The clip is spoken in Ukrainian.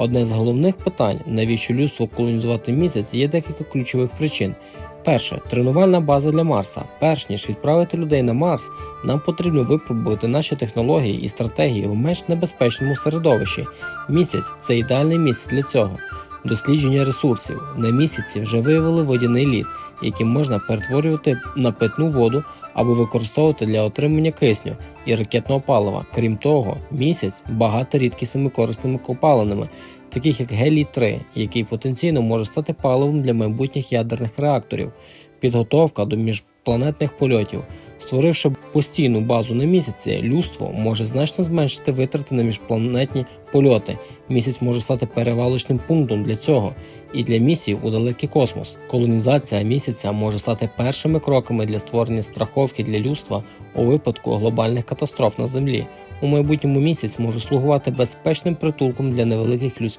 Одне з головних питань, навіщо людство колонізувати місяць, є декілька ключових причин. Перше тренувальна база для Марса. Перш ніж відправити людей на Марс, нам потрібно випробувати наші технології і стратегії в менш небезпечному середовищі. Місяць це ідеальне місце для цього. Дослідження ресурсів на місяці вже виявили водяний лід, який можна перетворювати на питну воду або використовувати для отримання кисню і ракетного палива. Крім того, місяць багато рідкісними корисними копалинами, таких як гелій 3 який потенційно може стати паливом для майбутніх ядерних реакторів, підготовка до міжпланетних польотів. Створивши постійну базу на місяці, людство може значно зменшити витрати на міжпланетні польоти. Місяць може стати перевалочним пунктом для цього і для місій у далекий космос. Колонізація місяця може стати першими кроками для створення страховки для людства у випадку глобальних катастроф на Землі. У майбутньому місяць може слугувати безпечним притулком для невеликих людських.